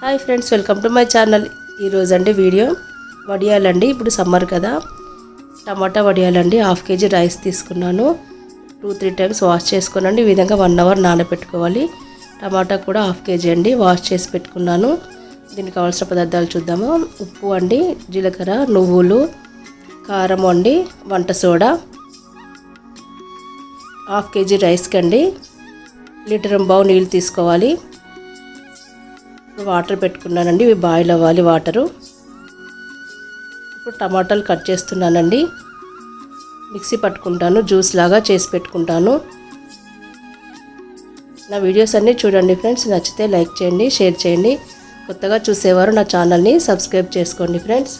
Hi friends welcome to my channel. ఈరోజు అండి video వడియాలండి. ఇప్పుడు సమ్మర్ కదా. టమాటా వడియాలండి. హాఫ్ కేజీ రైస్ తీసుకున్నాను. టూ త్రీ టైమ్స్ వాష్ చేసుకోనండి ఈ విధంగా వన్ అవర్ నానబెట్టుకోవాలి. టమాటా కూడా హాఫ్ కేజీ అండి. వాష్ చేసి పెట్టుకున్నాను. దీనికి కావాల్సిన పదార్థాలు చూద్దాము. ఉప్పు అండి జీలకర్ర నువ్వులు కారం అండి వంట సోడా హాఫ్ కేజీ రైస్కి అండి. లీటర్ బావు నీళ్ళు తీసుకోవాలి. వాటర్ పెట్టుకున్నానండి. ఇవి బాయిల్ అవ్వాలి వాటరు. ఇప్పుడు టమాటాలు కట్ చేస్తున్నానండి. మిక్సీ పట్టుకుంటాను జ్యూస్ లాగా చేసి పెట్టుకుంటాను. నా వీడియోస్ అన్నీ చూడండి ఫ్రెండ్స్. నచ్చితే లైక్ చేయండి షేర్ చేయండి. కొత్తగా చూసేవారు నా ఛానల్ని సబ్స్క్రైబ్ చేసుకోండి ఫ్రెండ్స్.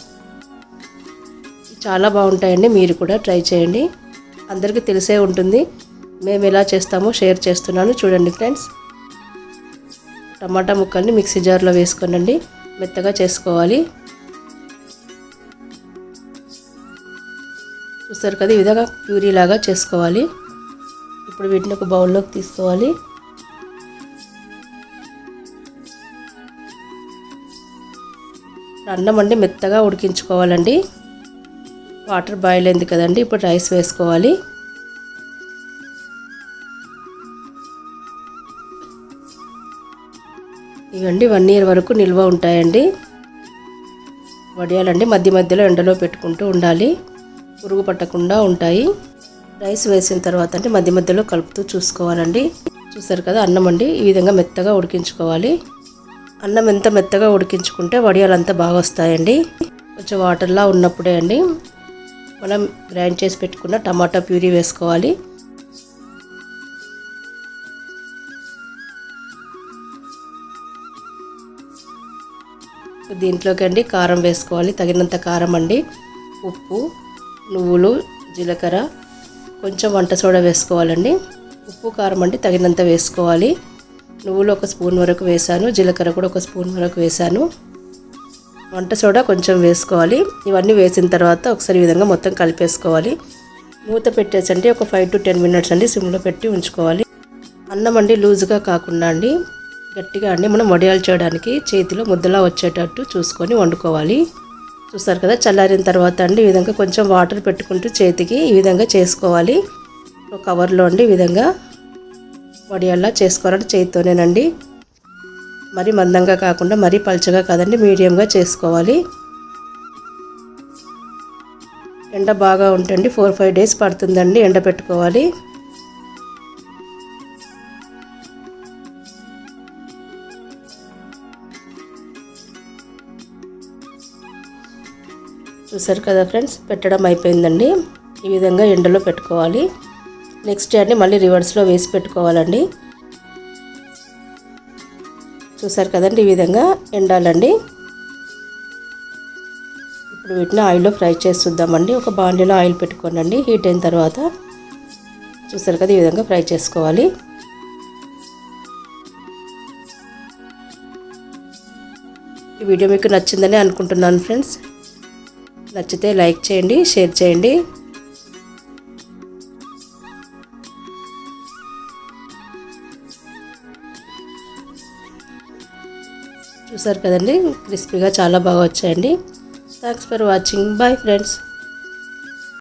చాలా బాగుంటాయండి. మీరు కూడా ట్రై చేయండి. అందరికీ తెలిసే ఉంటుంది. మేము ఎలా చేస్తామో షేర్ చేస్తున్నాను. చూడండి ఫ్రెండ్స్. టమాటా ముక్కల్ని మిక్సీ జార్లో వేసుకోనండి. మెత్తగా చేసుకోవాలి. చూస్తారు కదా ఈ విధంగా ప్యూరీలాగా చేసుకోవాలి. ఇప్పుడు వీటిని ఒక బౌల్లోకి తీసుకోవాలి. అన్నం అండి మెత్తగా ఉడికించుకోవాలండి. వాటర్ బాయిల్ అయింది కదండి ఇప్పుడు రైస్ వేసుకోవాలి. ఇవండి వన్ ఇయర్ వరకు నిల్వ ఉంటాయండి. వడియాలండి మధ్య మధ్యలో ఎండలో పెట్టుకుంటూ ఉండాలి. పురుగు పట్టకుండా ఉంటాయి. రైస్ వేసిన తర్వాత అంటే మధ్య మధ్యలో కలుపుతూ చూసుకోవాలండి. చూసారు కదా అన్నం అండి ఈ విధంగా మెత్తగా ఉడికించుకోవాలి. అన్నం ఎంత మెత్తగా ఉడికించుకుంటే వడియాలు అంతా బాగా వస్తాయండి. కొంచెం వాటర్లా ఉన్నప్పుడే అండి మనం గ్రైండ్ చేసి పెట్టుకున్న టమాటా ప్యూరీ వేసుకోవాలి. దీంట్లోకి అండి కారం వేసుకోవాలి. తగినంత కారం అండి. ఉప్పు నువ్వులు జీలకర్ర కొంచెం వంట సోడా వేసుకోవాలండి. ఉప్పు కారం అండి తగినంత వేసుకోవాలి. నువ్వులు ఒక స్పూన్ వరకు వేసాను. జీలకర్ర కూడా ఒక స్పూన్ వరకు వేసాను. వంట సోడా కొంచెం వేసుకోవాలి. ఇవన్నీ వేసిన తర్వాత ఒకసారి ఈ విధంగా మొత్తం కలిపేసుకోవాలి. మూత పెట్టేసండి. ఒక ఫైవ్ టు టెన్ మినిట్స్ అండి సిమ్లో పెట్టి ఉంచుకోవాలి. అన్నం అండి లూజుగా కాకుండా అండి గట్టిగా అండి. మనం వడియాలు చేయడానికి చేతిలో ముద్దలా వచ్చేటట్టు చూసుకొని వండుకోవాలి. చూస్తారు కదా చల్లారిన తర్వాత అండి ఈ విధంగా కొంచెం వాటర్ పెట్టుకుంటూ చేతికి ఈ విధంగా చేసుకోవాలి. ఒక కవర్లో అండి ఈ విధంగా వడియాల్లా చేసుకోవాలంటే చేతితోనేనండి. మరీ మందంగా కాకుండా మరీ పలుచగా కాదండి మీడియంగా చేసుకోవాలి. ఎండ బాగా ఉంటుంది ఫోర్ ఫైవ్ డేస్ పడుతుందండి ఎండ పెట్టుకోవాలి. చూసారు కదా ఫ్రెండ్స్ పెట్టడం అయిపోయిందండి. ఈ విధంగా ఎండలో పెట్టుకోవాలి. నెక్స్ట్ డే అండి మళ్ళీ రివర్స్లో వేసి పెట్టుకోవాలండి. చూసారు కదండి ఈ విధంగా ఎండాలండి. ఇప్పుడు వీటిని ఆయిల్లో ఫ్రై చేస్తుందామండి ఒక బాండీలో ఆయిల్ పెట్టుకోనండి. హీట్ అయిన తర్వాత చూసారు కదా ఈ విధంగా ఫ్రై చేసుకోవాలి. ఈ వీడియో మీకు నచ్చిందని అనుకుంటున్నాను ఫ్రెండ్స్. నచ్చితే లైక్ చేయండి షేర్ చేయండి. చూసారు కదండి క్రిస్పీగా చాలా బాగా వచ్చాయండి. Thanks for watching bye friends